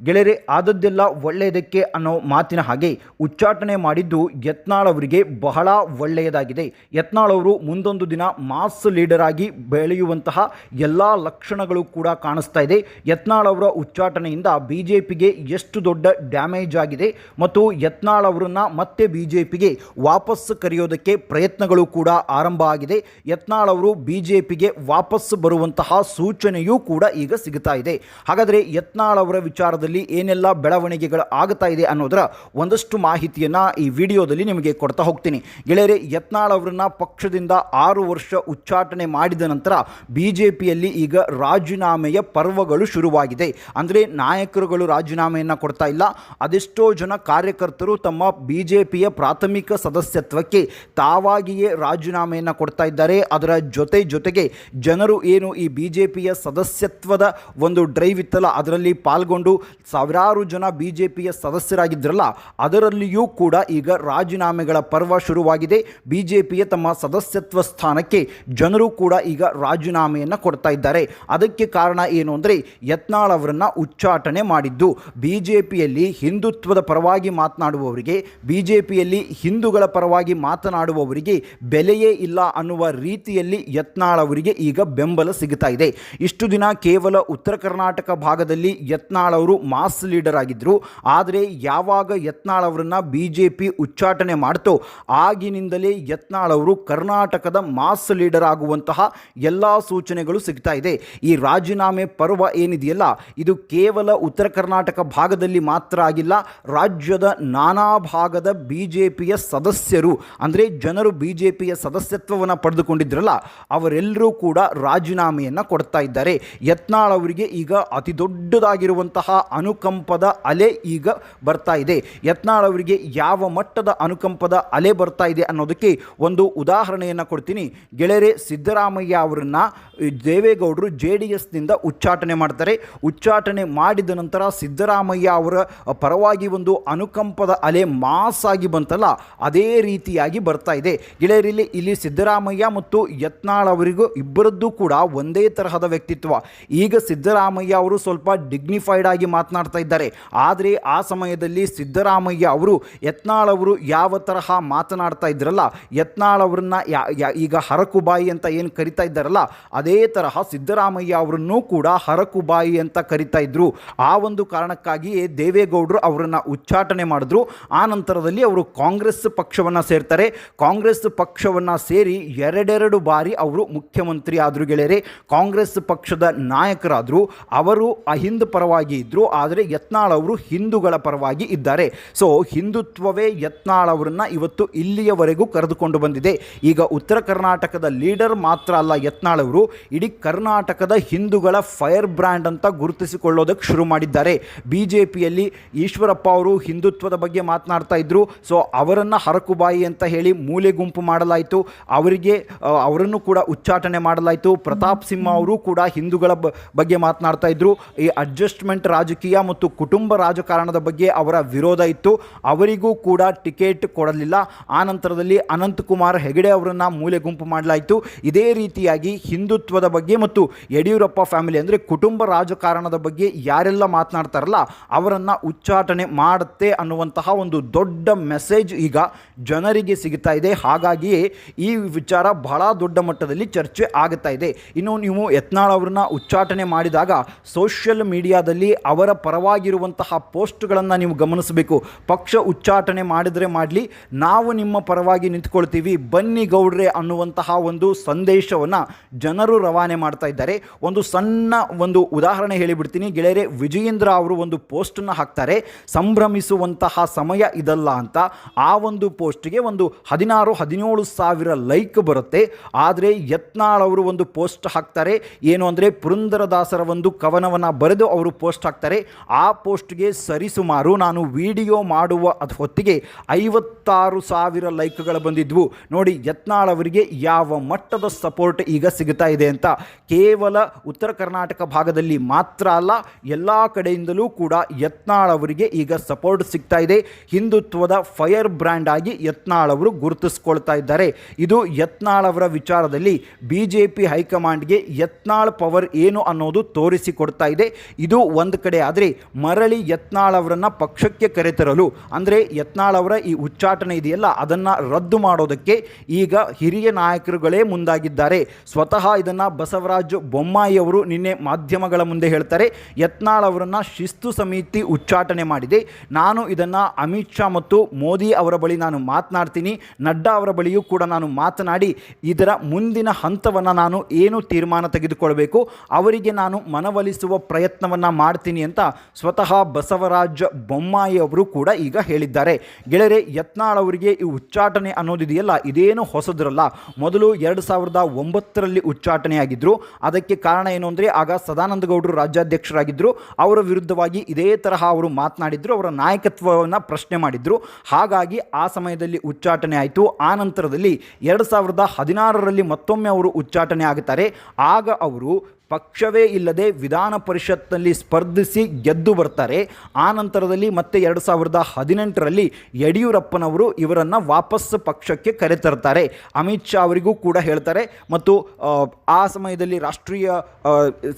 ಗೆಳೆಯರೆ, ಆದದ್ದೆಲ್ಲ ಒಳ್ಳೆಯದಕ್ಕೆ ಅನ್ನೋ ಮಾತಿನ ಹಾಗೆ ಉಚ್ಚಾಟನೆ ಮಾಡಿದ್ದು ಯತ್ನಾಳ್ ಅವರಿಗೆ ಬಹಳ ಒಳ್ಳೆಯದಾಗಿದೆ. ಯತ್ನಾಳ್ ಅವರು ಮುಂದೊಂದು ದಿನ ಮಾಸ್ ಲೀಡರ್ ಆಗಿ ಬೆಳೆಯುವಂತಹ ಎಲ್ಲ ಲಕ್ಷಣಗಳು ಕೂಡ ಕಾಣಿಸ್ತಾ ಇದೆ. ಯತ್ನಾಳ್ ಅವರ ಉಚ್ಚಾಟನೆಯಿಂದ ಬಿ ಜೆ ಪಿಗೆ ಎಷ್ಟು ದೊಡ್ಡ ಡ್ಯಾಮೇಜ್ ಆಗಿದೆ ಮತ್ತು ಯತ್ನಾಳ್ ಅವರನ್ನು ಮತ್ತೆ ಬಿ ಜೆ ಪಿಗೆ ವಾಪಸ್ ಕರೆಯೋದಕ್ಕೆ ಪ್ರಯತ್ನಗಳು ಕೂಡ ಆರಂಭ ಆಗಿದೆ. ಯತ್ನಾಳ್ ಅವರು ಬಿ ಜೆ ಪಿಗೆ ವಾಪಸ್ ಬರುವಂತಹ ಸೂಚನೆಯೂ ಕೂಡ ಈಗ ಸಿಗುತ್ತಾ ಇದೆ. ಹಾಗಾದರೆ ಯತ್ನಾಳ್ ಅವರ ವಿಚಾರದಲ್ಲಿ ಏನೆಲ್ಲ ಬೆಳವಣಿಗೆಗಳು ಆಗ್ತಾ ಇದೆ ಅನ್ನೋದರ ಒಂದಷ್ಟು ಮಾಹಿತಿಯನ್ನು ಈ ವಿಡಿಯೋದಲ್ಲಿ ನಿಮಗೆ ಕೊಡ್ತಾ ಹೋಗ್ತೀನಿ. ಗೆಳೆಯರೆ, ಯತ್ನಾಳ್ ಅವರನ್ನು ಪಕ್ಷದಿಂದ ಆರು ವರ್ಷ ಉಚ್ಚಾಟನೆ ಮಾಡಿದ ನಂತರ ಬಿ ಜೆ ಈಗ ರಾಜೀನಾಮೆಯ ಪರ್ವಗಳು ಶುರುವಾಗಿದೆ. ಅಂದರೆ ನಾಯಕರುಗಳು ರಾಜೀನಾಮೆಯನ್ನು ಕೊಡ್ತಾ ಇಲ್ಲ. ಅದೆಷ್ಟೋ ಜನ ಕಾರ್ಯಕರ್ತರು ತಮ್ಮ ಬಿ ಜೆ ಪ್ರಾಥಮಿಕ ಸದಸ್ಯತ್ವಕ್ಕೆ ತಾವಾಗಿಯೇ ರಾಜೀನಾಮೆಯನ್ನು ಕೊಡ್ತಾ ಇದ್ದಾರೆ. ಅದರ ಜೊತೆ ಜೊತೆಗೆ ಜನರು ಏನು ಈ ಬಿ ಸದಸ್ಯತ್ವದ ಒಂದು ಡ್ರೈವ್ ಇತ್ತಲ್ಲ, ಅದರಲ್ಲಿ ಪಾಲ್ಗೊಂಡು ಸಾವಿರಾರು ಜನ ಬಿ ಜೆ ಪಿಯ ಸದಸ್ಯರಾಗಿದ್ದರಲ್ಲ ಅದರಲ್ಲಿಯೂ ಕೂಡ ಈಗ ರಾಜೀನಾಮೆಗಳ ಪರ್ವ ಶುರುವಾಗಿದೆ. ಬಿ ಜೆ ಪಿಯ ತಮ್ಮ ಸದಸ್ಯತ್ವ ಸ್ಥಾನಕ್ಕೆ ಜನರು ಕೂಡ ಈಗ ರಾಜೀನಾಮೆಯನ್ನು ಕೊಡ್ತಾ ಇದ್ದಾರೆ. ಅದಕ್ಕೆ ಕಾರಣ ಏನು ಅಂದರೆ, ಯತ್ನಾಳ್ ಅವರನ್ನು ಉಚ್ಚಾಟನೆ ಮಾಡಿದ್ದು ಬಿ ಜೆ ಪಿಯಲ್ಲಿ ಹಿಂದುತ್ವದ ಪರವಾಗಿ ಮಾತನಾಡುವವರಿಗೆ ಬಿ ಜೆ ಪಿಯಲ್ಲಿ ಹಿಂದೂಗಳ ಪರವಾಗಿ ಮಾತನಾಡುವವರಿಗೆ ಬೆಲೆಯೇ ಇಲ್ಲ ಅನ್ನುವ ರೀತಿಯಲ್ಲಿ ಯತ್ನಾಳ್ ಅವರಿಗೆ ಈಗ ಬೆಂಬಲ ಸಿಗುತ್ತಾ ಇದೆ. ಇಷ್ಟು ದಿನ ಕೇವಲ ಉತ್ತರ ಕರ್ನಾಟಕ ಭಾಗದಲ್ಲಿ ಯತ್ನಾಳ್ ಅವರು ಮಾಸ್ ಲೀಡರ್ ಆಗಿದ್ದರು ಆದರೆ ಯಾವಾಗ ಯತ್ನಾಳ್ ಅವರನ್ನು ಬಿ ಜೆ ಪಿ ಉಚ್ಚಾಟನೆ ಮಾಡ್ತೋ, ಆಗಿನಿಂದಲೇ ಯತ್ನಾಳ್ ಅವರು ಕರ್ನಾಟಕದ ಮಾಸ್ ಲೀಡರ್ ಆಗುವಂತಹ ಎಲ್ಲ ಸೂಚನೆಗಳು ಸಿಗ್ತಾ ಇದೆ. ಈ ರಾಜೀನಾಮೆ ಪರ್ವ ಏನಿದೆಯಲ್ಲ, ಇದು ಕೇವಲ ಉತ್ತರ ಕರ್ನಾಟಕ ಭಾಗದಲ್ಲಿ ಮಾತ್ರ ಆಗಿಲ್ಲ, ರಾಜ್ಯದ ನಾನಾ ಭಾಗದ ಬಿ ಜೆ ಸದಸ್ಯರು, ಅಂದರೆ ಜನರು ಬಿ ಜೆ ಪಿಯ ಸದಸ್ಯತ್ವವನ್ನು ಪಡೆದುಕೊಂಡಿದ್ರಲ್ಲ, ಅವರೆಲ್ಲರೂ ಕೂಡ ರಾಜೀನಾಮೆಯನ್ನು ಕೊಡ್ತಾ ಇದ್ದಾರೆ. ಯತ್ನಾಳ್ ಅವರಿಗೆ ಈಗ ಅತಿ ದೊಡ್ಡದಾಗಿರುವಂತಹ ಅನುಕಂಪದ ಅಲೆ ಈಗ ಬರ್ತಾ ಇದೆ. ಯತ್ನಾಳ್ ಅವರಿಗೆ ಯಾವ ಮಟ್ಟದ ಅನುಕಂಪದ ಅಲೆ ಬರ್ತಾ ಇದೆ ಅನ್ನೋದಕ್ಕೆ ಒಂದು ಉದಾಹರಣೆಯನ್ನು ಕೊಡ್ತೀನಿ. ಗೆಳೆಯರೆ, ಸಿದ್ದರಾಮಯ್ಯ ಅವರನ್ನು ದೇವೇಗೌಡರು ಜೆ ಡಿ ಎಸ್ನಿಂದ ಉಚ್ಚಾಟನೆ ಮಾಡ್ತಾರೆ. ಉಚ್ಚಾಟನೆ ಮಾಡಿದ ನಂತರ ಸಿದ್ದರಾಮಯ್ಯ ಅವರ ಪರವಾಗಿ ಒಂದು ಅನುಕಂಪದ ಅಲೆ ಮಾಸ್ ಆಗಿ ಬಂತಲ್ಲ, ಅದೇ ರೀತಿಯಾಗಿ ಬರ್ತಾ ಇದೆ. ಗೆಳೆಯರಲ್ಲಿ ಇಲ್ಲಿ ಸಿದ್ದರಾಮಯ್ಯ ಮತ್ತು ಯತ್ನಾಳ್ ಅವರಿಗೂ ಇಬ್ಬರದ್ದು ಕೂಡ ಒಂದೇ ತರಹದ ವ್ಯಕ್ತಿತ್ವ. ಈಗ ಸಿದ್ದರಾಮಯ್ಯ ಅವರು ಸ್ವಲ್ಪ ಡಿಗ್ನಿಫೈಡ್ ಆಗಿ ಮಾತನಾಡ್ತಾ ಇದ್ದಾರೆ. ಆದರೆ ಆ ಸಮಯದಲ್ಲಿ ಸಿದ್ದರಾಮಯ್ಯ ಅವರು ಯತ್ನಾಳ್ ಅವರು ಯಾವ ತರಹ ಮಾತನಾಡ್ತಾ ಇದ್ರಲ್ಲ, ಯತ್ನಾಳ್ ಅವರನ್ನ ಈಗ ಹರಕುಬಾಯಿ ಅಂತ ಏನು ಕರಿತಾ ಇದ್ದಾರಲ್ಲ, ಅದೇ ತರಹ ಸಿದ್ದರಾಮಯ್ಯ ಅವರನ್ನೂ ಕೂಡ ಹರಕುಬಾಯಿ ಅಂತ ಕರಿತಾ ಇದ್ರು. ಆ ಒಂದು ಕಾರಣಕ್ಕಾಗಿಯೇ ದೇವೇಗೌಡರು ಅವರನ್ನು ಉಚ್ಚಾಟನೆ ಮಾಡಿದ್ರು. ಆ ನಂತರದಲ್ಲಿ ಅವರು ಕಾಂಗ್ರೆಸ್ ಪಕ್ಷವನ್ನು ಸೇರ್ತಾರೆ. ಕಾಂಗ್ರೆಸ್ ಪಕ್ಷವನ್ನು ಸೇರಿ ಎರಡೆರಡು ಬಾರಿ ಅವರು ಮುಖ್ಯಮಂತ್ರಿ ಆದರು ಗೆಳೆಯರೆ, ಕಾಂಗ್ರೆಸ್ ಪಕ್ಷದ ನಾಯಕರಾದರು. ಅವರು ಅಹಿಂದ ಪರವಾಗಿ ಇದ್ದರು ಆದರೆ ಯತ್ನಾಳ್ ಅವರು ಹಿಂದೂಗಳ ಪರವಾಗಿ ಇದ್ದಾರೆ. ಸೊ ಹಿಂದುತ್ವವೇ ಯತ್ನಾಳ್ ಅವರನ್ನು ಇವತ್ತು ಇಲ್ಲಿಯವರೆಗೂ ಕರೆದುಕೊಂಡು ಬಂದಿದೆ. ಈಗ ಉತ್ತರ ಕರ್ನಾಟಕದ ಲೀಡರ್ ಮಾತ್ರ ಅಲ್ಲ ಯತ್ನಾಳ್ ಅವರು, ಇಡೀ ಕರ್ನಾಟಕದ ಹಿಂದೂಗಳ ಫೈರ್ ಬ್ರ್ಯಾಂಡ್ ಅಂತ ಗುರುತಿಸಿಕೊಳ್ಳೋದಕ್ಕೆ ಶುರು ಮಾಡಿದ್ದಾರೆ. ಬಿ ಜೆ ಈಶ್ವರಪ್ಪ ಅವರು ಹಿಂದುತ್ವದ ಬಗ್ಗೆ ಮಾತನಾಡ್ತಾ ಇದ್ದರು ಸೊ ಅವರನ್ನು ಹರಕುಬಾಯಿ ಅಂತ ಹೇಳಿ ಮೂಲೆ ಗುಂಪು ಮಾಡಲಾಯಿತು. ಅವರಿಗೆ ಅವರನ್ನು ಕೂಡ ಉಚ್ಚಾಟನೆ ಮಾಡಲಾಯಿತು. ಪ್ರತಾಪ್ ಸಿಂಹ ಅವರು ಕೂಡ ಹಿಂದೂಗಳ ಬಗ್ಗೆ ಮಾತನಾಡ್ತಾ ಇದ್ದರು ಈ ಅಡ್ಜಸ್ಟ್ಮೆಂಟ್ ರಾಜಕೀಯ ಮತ್ತು ಕುಟುಂಬ ರಾಜಕಾರಣದ ಬಗ್ಗೆ ಅವರ ವಿರೋಧ ಇತ್ತು. ಅವರಿಗೂ ಕೂಡ ಟಿಕೆಟ್ ಕೊಡಲಿಲ್ಲ. ಆ ನಂತರದಲ್ಲಿ ಅನಂತಕುಮಾರ್ ಹೆಗಡೆ ಅವರನ್ನು ಮೂಲೆ ಗುಂಪು ಮಾಡಲಾಯಿತು. ಇದೇ ರೀತಿಯಾಗಿ ಹಿಂದುತ್ವದ ಬಗ್ಗೆ ಮತ್ತು ಯಡಿಯೂರಪ್ಪ ಫ್ಯಾಮಿಲಿ ಅಂದರೆ ಕುಟುಂಬ ರಾಜಕಾರಣದ ಬಗ್ಗೆ ಯಾರೆಲ್ಲ ಮಾತನಾಡ್ತಾರಲ್ಲ, ಅವರನ್ನು ಉಚ್ಚಾಟನೆ ಮಾಡುತ್ತೆ ಅನ್ನುವಂತಹ ಒಂದು ದೊಡ್ಡ ಮೆಸೇಜ್ ಈಗ ಜನರಿಗೆ ಸಿಗ್ತಾ ಇದೆ. ಹಾಗಾಗಿಯೇ ಈ ವಿಚಾರ ಬಹಳ ದೊಡ್ಡ ಮಟ್ಟದಲ್ಲಿ ಚರ್ಚೆ ಆಗುತ್ತಾ ಇದೆ. ಇನ್ನು ನೀವು ಯತ್ನಾಳ್ ಅವರನ್ನ ಉಚ್ಚಾಟನೆ ಮಾಡಿದಾಗ ಸೋಷಿಯಲ್ ಮೀಡಿಯಾದಲ್ಲಿ ಅವರ ಪರವಾಗಿರುವಂತಹ ಪೋಸ್ಟ್ಗಳನ್ನು ನೀವು ಗಮನಿಸಬೇಕು. ಪಕ್ಷ ಉಚ್ಚಾಟನೆ ಮಾಡಿದರೆ ಮಾಡಲಿ, ನಾವು ನಿಮ್ಮ ಪರವಾಗಿ ನಿಂತ್ಕೊಳ್ತೀವಿ, ಬನ್ನಿ ಗೌಡ್ರೆ ಅನ್ನುವಂತಹ ಒಂದು ಸಂದೇಶವನ್ನು ಜನರು ರವಾನೆ ಮಾಡ್ತಾ ಇದ್ದಾರೆ. ಒಂದು ಸಣ್ಣ ಒಂದು ಉದಾಹರಣೆ ಹೇಳಿಬಿಡ್ತೀನಿ. ಗೆಳೆಯರೆ, ವಿಜಯೇಂದ್ರ ಅವರು ಒಂದು ಪೋಸ್ಟನ್ನು ಹಾಕ್ತಾರೆ. ಸಂಭ್ರಮಿಸುವಂತಹ ಸಮಯ ಇದಲ್ಲ ಅಂತ. ಆ ಒಂದು ಪೋಸ್ಟ್ಗೆ ಒಂದು ಹದಿನಾರು, ಹದಿನೇಳು ಸಾವಿರ ಲೈಕ್ ಬರುತ್ತೆ. ಆದರೆ ಯತ್ನಾಳ್ ಅವರು ಒಂದು ಪೋಸ್ಟ್ ಹಾಕ್ತಾರೆ. ಏನು ಅಂದರೆ ಪುರಂದರದಾಸರ ಒಂದು ಕವನವನ್ನು ಬರೆದು ಅವರು ಪೋಸ್ಟ್ ಹಾಕ್ತಾರೆ. ಆ ಪೋಸ್ಟ್ಗೆ ಸರಿಸುಮಾರು ನಾನು ವಿಡಿಯೋ ಮಾಡುವ ಅದು ಹೊತ್ತಿಗೆ ಐವತ್ತಾರು ಸಾವಿರ ಲೈಕ್ಗಳು ಬಂದಿದ್ವು. ನೋಡಿ, ಯತ್ನಾಳ್ ಅವರಿಗೆ ಯಾವ ಮಟ್ಟದ ಸಪೋರ್ಟ್ ಈಗ ಸಿಗ್ತಾ ಇದೆ ಅಂತ. ಕೇವಲ ಉತ್ತರ ಕರ್ನಾಟಕ ಭಾಗದಲ್ಲಿ ಮಾತ್ರ ಅಲ್ಲ, ಎಲ್ಲ ಕಡೆಯಿಂದಲೂ ಕೂಡ ಯತ್ನಾಳ್ ಅವರಿಗೆ ಈಗ ಸಪೋರ್ಟ್ ಸಿಗ್ತಾ ಇದೆ. ಹಿಂದುತ್ವದ ಫೈರ್ ಬ್ರ್ಯಾಂಡ್ ಆಗಿ ಯತ್ನಾಳ್ ಅವರು ಗುರುತಿಸ್ಕೊಳ್ತಾ ಇದ್ದಾರೆ. ಇದು ಯತ್ನಾಳ್ ಅವರ ವಿಚಾರದಲ್ಲಿ ಬಿ ಜೆ ಪಿ ಹೈಕಮಾಂಡ್ಗೆ ಯತ್ನಾಳ್ ಪವರ್ ಏನು ಅನ್ನೋದು ತೋರಿಸಿಕೊಡ್ತಾ ಇದೆ. ಇದು ಒಂದು ಕಡೆ ಆದರೆ ಮರಳಿ ಯತ್ನಾಳವರನ್ನು ಪಕ್ಷಕ್ಕೆ ಕರೆತರಲು, ಅಂದರೆ ಯತ್ನಾಳವರ ಈ ಉಚ್ಚಾಟನೆ ಇದೆಯಲ್ಲ, ಅದನ್ನು ರದ್ದು ಮಾಡೋದಕ್ಕೆ ಈಗ ಹಿರಿಯ ನಾಯಕರುಗಳೇ ಮುಂದಾಗಿದ್ದಾರೆ. ಸ್ವತಃ ಇದನ್ನು ಬಸವರಾಜ ಬೊಮ್ಮಾಯಿ ಅವರು ನಿನ್ನೆ ಮಾಧ್ಯಮಗಳ ಮುಂದೆ ಹೇಳ್ತಾರೆ, ಯತ್ನಾಳ್ ಅವರನ್ನು ಶಿಸ್ತು ಸಮಿತಿ ಉಚ್ಚಾಟನೆ ಮಾಡಿದೆ. ನಾನು ಇದನ್ನು ಅಮಿತ್ ಶಾ ಮತ್ತು ಮೋದಿ ಅವರ ಬಳಿ ನಾನು ಮಾತನಾಡ್ತೀನಿ, ನಡ್ಡಾ ಅವರ ಬಳಿಯೂ ಕೂಡ ನಾನು ಮಾತನಾಡಿ, ಇದರ ಮುಂದಿನ ಹಂತವನ್ನು ನಾನು ಏನು ತೀರ್ಮಾನ ತೆಗೆದುಕೊಳ್ಬೇಕು, ಅವರಿಗೆ ನಾನು ಮನವೊಲಿಸುವ ಪ್ರಯತ್ನವನ್ನು ಮಾಡ್ತೀನಿ ಅಂತ ಸ್ವತಃ ಬಸವರಾಜ ಬೊಮ್ಮಾಯಿ ಅವರು ಕೂಡ ಈಗ ಹೇಳಿದ್ದಾರೆ. ಗೆಳೆಯರೆ, ಯತ್ನಾಳ್ ಅವರಿಗೆ ಈ ಉಚ್ಚಾಟನೆ ಅನ್ನೋದಿದೆಯಲ್ಲ, ಇದೇನು ಹೊಸದ್ರಲ್ಲ. ಮೊದಲು ಎರಡು ಸಾವಿರದ ಒಂಬತ್ತರಲ್ಲಿ ಉಚ್ಚಾಟನೆಯಾಗಿದ್ದರು ಅದಕ್ಕೆ ಕಾರಣ ಏನು ಅಂದರೆ, ಆಗ ಸದಾನಂದ ಗೌಡರು ರಾಜ್ಯಾಧ್ಯಕ್ಷರಾಗಿದ್ದರು ಅವರ ವಿರುದ್ಧವಾಗಿ ಇದೇ ತರಹ ಅವರು ಮಾತನಾಡಿದ್ರು, ಅವರ ನಾಯಕತ್ವವನ್ನು ಪ್ರಶ್ನೆ ಮಾಡಿದ್ರು. ಹಾಗಾಗಿ ಆ ಸಮಯದಲ್ಲಿ ಉಚ್ಚಾಟನೆ ಆಯಿತು. ಆ ನಂತರದಲ್ಲಿ ಎರಡು ಸಾವಿರದ ಹದಿನಾರರಲ್ಲಿ ಮತ್ತೊಮ್ಮೆ ಅವರು ಉಚ್ಚಾಟನೆ ಆಗುತ್ತಾರೆ ಆಗ ಅವರು ಪಕ್ಷವೇ ಇಲ್ಲದೆ ವಿಧಾನ ಪರಿಷತ್ನಲ್ಲಿ ಸ್ಪರ್ಧಿಸಿ ಗೆದ್ದು ಬರ್ತಾರೆ. ಆ ನಂತರದಲ್ಲಿ ಮತ್ತೆ ಎರಡು ಸಾವಿರದ ಹದಿನೆಂಟರಲ್ಲಿ ಯಡಿಯೂರಪ್ಪನವರು ಇವರನ್ನು ವಾಪಸ್ ಪಕ್ಷಕ್ಕೆ ಕರೆತರ್ತಾರೆ. ಅಮಿತ್ ಶಾ ಅವರಿಗೂ ಕೂಡ ಹೇಳ್ತಾರೆ. ಮತ್ತು ಆ, ಸಮಯದಲ್ಲಿ ರಾಷ್ಟ್ರೀಯ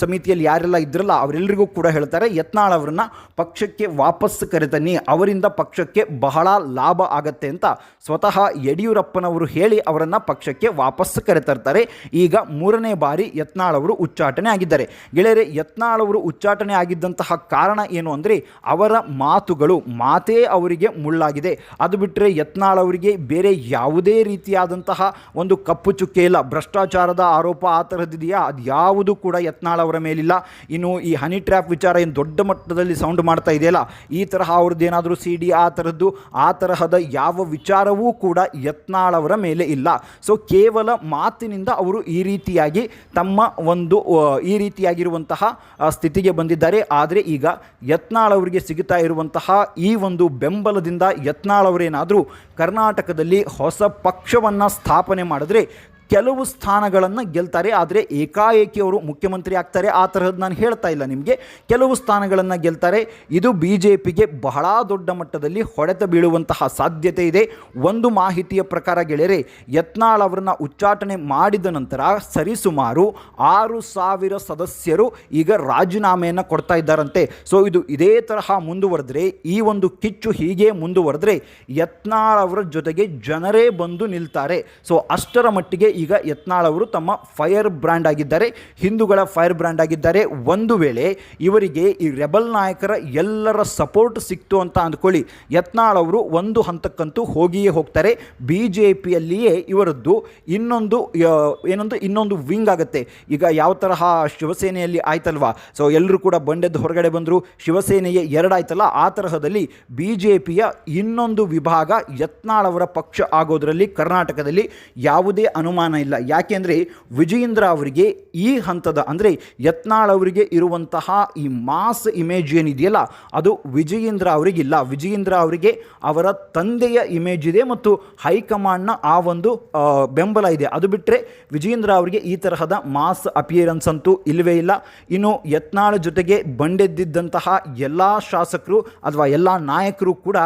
ಸಮಿತಿಯಲ್ಲಿ ಯಾರೆಲ್ಲ ಇದ್ರಲ್ಲ ಅವರೆಲ್ಲರಿಗೂ ಕೂಡ ಹೇಳ್ತಾರೆ. ಯತ್ನಾಳ್ ಅವರನ್ನು ಪಕ್ಷಕ್ಕೆ ವಾಪಸ್ ಕರೆತನ್ನಿ ಅವರಿಂದ ಪಕ್ಷಕ್ಕೆ ಬಹಳ ಲಾಭ ಆಗತ್ತೆ ಅಂತ ಸ್ವತಃ ಯಡಿಯೂರಪ್ಪನವರು ಹೇಳಿ ಅವರನ್ನು ಪಕ್ಷಕ್ಕೆ ವಾಪಸ್ ಕರೆತರ್ತಾರೆ. ಈಗ ಮೂರನೇ ಬಾರಿ ಯತ್ನಾಳ್ ಅವರು ಉಚ್ಚಾಟನೆ ಆಗಿದ್ದಾರೆ. ಗೆಳೆಯರೆ ಯತ್ನಾಳ್ ಅವರು ಉಚ್ಚಾಟನೆ ಆಗಿದ್ದಂತಹ ಕಾರಣ ಏನು ಅಂದರೆ ಅವರ ಮಾತುಗಳು ಮಾತೇ ಅವರಿಗೆ ಮುಳ್ಳಾಗಿದೆ. ಅದು ಬಿಟ್ಟರೆ ಯತ್ನಾಳ್ ಅವರಿಗೆ ಬೇರೆ ಯಾವುದೇ ರೀತಿಯಾದಂತಹ ಒಂದು ಕಪ್ಪು ಚುಕ್ಕೆ ಇಲ್ಲ. ಭ್ರಷ್ಟಾಚಾರದ ಆರೋಪ ಆ ಥರದ್ದಿದೆಯಾ ಅದು ಯಾವುದು ಕೂಡ ಯತ್ನಾಳ್ ಅವರ ಮೇಲಿಲ್ಲ. ಇನ್ನು ಈ ಹನಿ ಟ್ರ್ಯಾಪ್ ವಿಚಾರ ಏನು ದೊಡ್ಡ ಮಟ್ಟದಲ್ಲಿ ಸೌಂಡ್ ಮಾಡ್ತಾ ಇದೆಯಲ್ಲ, ಈ ತರಹ ಅವ್ರದ್ದೇನಾದರೂ ಸಿ ಡಿ ಆ ಥರದ್ದು ಆ ತರಹದ ಯಾವ ವಿಚಾರವೂ ಕೂಡ ಯತ್ನಾಳ್ ಅವರ ಮೇಲೆ ಇಲ್ಲ. ಸೊ ಕೇವಲ ಮಾತಿನಿಂದ ಅವರು ಈ ರೀತಿಯಾಗಿ ತಮ್ಮ ಒಂದು ಈ ರೀತಿಯಾಗಿರುವಂತಹ ಸ್ಥಿತಿಗೆ ಬಂದಿದ್ದಾರೆ. ಆದರೆ ಈಗ ಯತ್ನಾಳ್ ಅವರಿಗೆ ಸಿಗುತ್ತಾ ಇರುವಂತಹ ಈ ಒಂದು ಬೆಂಬಲದಿಂದ ಯತ್ನಾಳ್ ಅವರೇನಾದರೂ ಕರ್ನಾಟಕದಲ್ಲಿ ಹೊಸ ಪಕ್ಷವನ್ನು ಸ್ಥಾಪನೆ ಮಾಡಿದ್ರೆ ಕೆಲವು ಸ್ಥಾನಗಳನ್ನು ಗೆಲ್ತಾರೆ, ಆದರೆ ಏಕಾಏಕಿ ಅವರು ಮುಖ್ಯಮಂತ್ರಿ ಆಗ್ತಾರೆ. ಆ ತರಹದ್ದು ನಾನು ಹೇಳ್ತಾ ಇಲ್ಲ ನಿಮಗೆ. ಕೆಲವು ಸ್ಥಾನಗಳನ್ನು ಗೆಲ್ತಾರೆ. ಇದು ಬಿ ಜೆ ಪಿಗೆ ಬಹಳ ದೊಡ್ಡ ಮಟ್ಟದಲ್ಲಿ ಹೊಡೆತ ಬೀಳುವಂತಹ ಸಾಧ್ಯತೆ ಇದೆ. ಒಂದು ಮಾಹಿತಿಯ ಪ್ರಕಾರ ಗೆಳೆಯರೆ, ಯತ್ನಾಳ್ ಅವರನ್ನು ಉಚ್ಚಾಟನೆ ಮಾಡಿದ ನಂತರ ಸರಿಸುಮಾರು ಆರು ಸಾವಿರ ಸದಸ್ಯರು ಈಗ ರಾಜೀನಾಮೆಯನ್ನು ಕೊಡ್ತಾ ಇದ್ದಾರಂತೆ. ಸೊ, ಇದು ಇದೇ ತರಹ ಮುಂದುವರೆದ್ರೆ, ಈ ಒಂದು ಕಿಚ್ಚು ಹೀಗೆ ಮುಂದುವರೆದ್ರೆ ಯತ್ನಾಳ್ ಅವರ ಜೊತೆಗೆ ಜನರೇ ಬಂದು ನಿಲ್ತಾರೆ. ಸೊ, ಅಷ್ಟರ ಮಟ್ಟಿಗೆ ಈಗ ಯತ್ನಾಳ್ ಅವರು ತಮ್ಮ ಫೈರ್ ಬ್ರ್ಯಾಂಡ್ ಆಗಿದ್ದಾರೆ. ಹಿಂದೂಗಳ ಫೈರ್ ಬ್ರ್ಯಾಂಡ್ ಆಗಿದ್ದಾರೆ. ಒಂದು ವೇಳೆ ಇವರಿಗೆ ಈ ರೆಬಲ್ ನಾಯಕರ ಎಲ್ಲರ ಸಪೋರ್ಟ್ ಸಿಕ್ತು ಅಂತ ಅಂದ್ಕೊಳ್ಳಿ. ಯತ್ನಾಳ್ ಅವರು ಒಂದು ಹಂತಕ್ಕಂತೂ ಹೋಗಿಯೇ ಹೋಗ್ತಾರೆ. ಬಿ ಜೆ ಪಿಯಲ್ಲಿಯೇ ಇವರದ್ದು ಇನ್ನೊಂದು ಏನೊಂದು ಇನ್ನೊಂದು ವಿಂಗ್ ಆಗುತ್ತೆ. ಈಗ ಯಾವ ತರಹ ಶಿವಸೇನೆಯಲ್ಲಿ ಆಯ್ತಲ್ವಾ? ಸೊ ಎಲ್ಲರೂ ಕೂಡ ಬಂಡೆದ್ದು ಹೊರಗಡೆ ಬಂದರು. ಶಿವಸೇನೆಯೇ ಎರಡಾಯ್ತಲ್ಲ ಆ ತರಹದಲ್ಲಿ ಬಿ ಜೆ ಪಿಯ ಇನ್ನೊಂದು ವಿಭಾಗ ಯತ್ನಾಳ್ ಅವರ ಪಕ್ಷ ಆಗೋದರಲ್ಲಿ ಕರ್ನಾಟಕದಲ್ಲಿ ಯಾವುದೇ ಅನುಮಾನ ಇಲ್ಲ. ಯಾಕೆಂದರೆ ವಿಜಯೇಂದ್ರ ಅವರಿಗೆ ಈ ಹಂತದ ಅಂದರೆ ಯತ್ನಾಳ್ ಅವರಿಗೆ ಇರುವಂತಹ ಈ ಮಾಸ್ ಇಮೇಜ್ ಏನಿದೆಯಲ್ಲ, ಅದು ವಿಜಯೇಂದ್ರ ಅವರಿಗಿಲ್ಲ ವಿಜಯೇಂದ್ರ ಅವರಿಗೆ ಅವರ ತಂದೆಯ ಇಮೇಜ್ ಇದೆ ಮತ್ತು ಹೈಕಮಾಂಡ್ನ ಆ ಒಂದು ಬೆಂಬಲ ಇದೆ. ಅದು ಬಿಟ್ಟರೆ ವಿಜಯೇಂದ್ರ ಅವರಿಗೆ ಈ ತರಹದ ಮಾಸ್ ಅಪಿಯರೆನ್ಸ್ ಅಂತೂ ಇಲ್ಲವೇ ಇಲ್ಲ. ಇನ್ನು ಯತ್ನಾಳ್ ಜೊತೆಗೆ ಬಂಡೆದ್ದಿದ್ದಂತಹ ಎಲ್ಲ ಶಾಸಕರು ಅಥವಾ ಎಲ್ಲ ನಾಯಕರು ಕೂಡ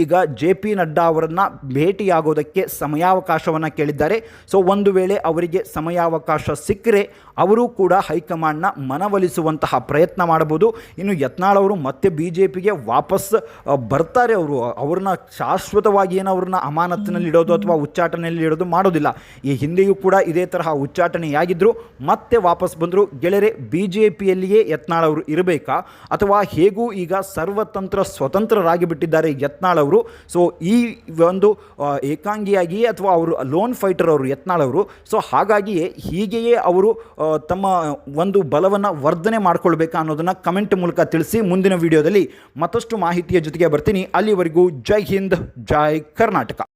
ಈಗ ಜೆ ಪಿ ನಡ್ಡಾ ಅವರನ್ನು ಭೇಟಿಯಾಗೋದಕ್ಕೆ ಸಮಯಾವಕಾಶವನ್ನು ಕೇಳಿದ್ದಾರೆ. ಸೊ ಒಂದು ವೇಳೆ ಅವರಿಗೆ ಸಮಯಾವಕಾಶ ಸಿಕ್ಕರೆ ಅವರು ಕೂಡ ಹೈಕಮಾಂಡ್ನ ಮನವೊಲಿಸುವಂತಹ ಪ್ರಯತ್ನ ಮಾಡಬಹುದು. ಇನ್ನು ಯತ್ನಾಳ್ ಅವರು ಮತ್ತೆ ಬಿ ಜೆ ಪಿಗೆ ವಾಪಸ್ ಬರ್ತಾರೆ ಅವರು. ಅವ್ರನ್ನ ಶಾಶ್ವತವಾಗಿ ಏನು ಅವ್ರನ್ನ ಅಮಾನತ್ತಿನಲ್ಲಿ ಇಡೋದು ಅಥವಾ ಉಚ್ಚಾಟನೆಯಲ್ಲಿ ಇಡೋದು ಮಾಡೋದಿಲ್ಲ. ಈ ಹಿಂದೆಯೂ ಕೂಡ ಇದೇ ತರಹ ಉಚ್ಚಾಟನೆಯಾಗಿದ್ದರು ಮತ್ತೆ ವಾಪಸ್ ಬಂದರು. ಗೆಳೆಯರೆ ಬಿ ಜೆ ಪಿಯಲ್ಲಿಯೇ ಯತ್ನಾಳ್ ಅವರು ಇರಬೇಕಾ? ಅಥವಾ ಹೇಗೂ ಈಗ ಸರ್ವತಂತ್ರ ಸ್ವತಂತ್ರರಾಗಿ ಬಿಟ್ಟಿದ್ದಾರೆ ಯತ್ನಾಳ್ ಅವರು? ಸೊ, ಈ ಒಂದು ಏಕಾಂಗಿಯಾಗಿಯೇ ಅಥವಾ ಅವರು ಲೋನ್ ಫೈಟರ್ ಅವರು ಯತ್ನಾಳ್ ಅವರು. ಸೊ, ಹಾಗಾಗಿಯೇ ಹೀಗೆಯೇ ಅವರು ತಮ್ಮ ಒಂದು ಬಲವನ್ನು ವರ್ಧನೆ ಮಾಡ್ಕೊಳ್ಬೇಕಾ ಅನ್ನೋದನ್ನು ಕಮೆಂಟ್ ಮೂಲಕ ತಿಳಿಸಿ ಮುಂದಿನ ವಿಡಿಯೋದಲ್ಲಿ ಮತ್ತಷ್ಟು ಮಾಹಿತಿಯ ಜೊತೆಗೆ ಬರ್ತೀನಿ. ಅಲ್ಲಿವರೆಗೂ ಜೈ ಹಿಂದ್, ಜೈ ಕರ್ನಾಟಕ.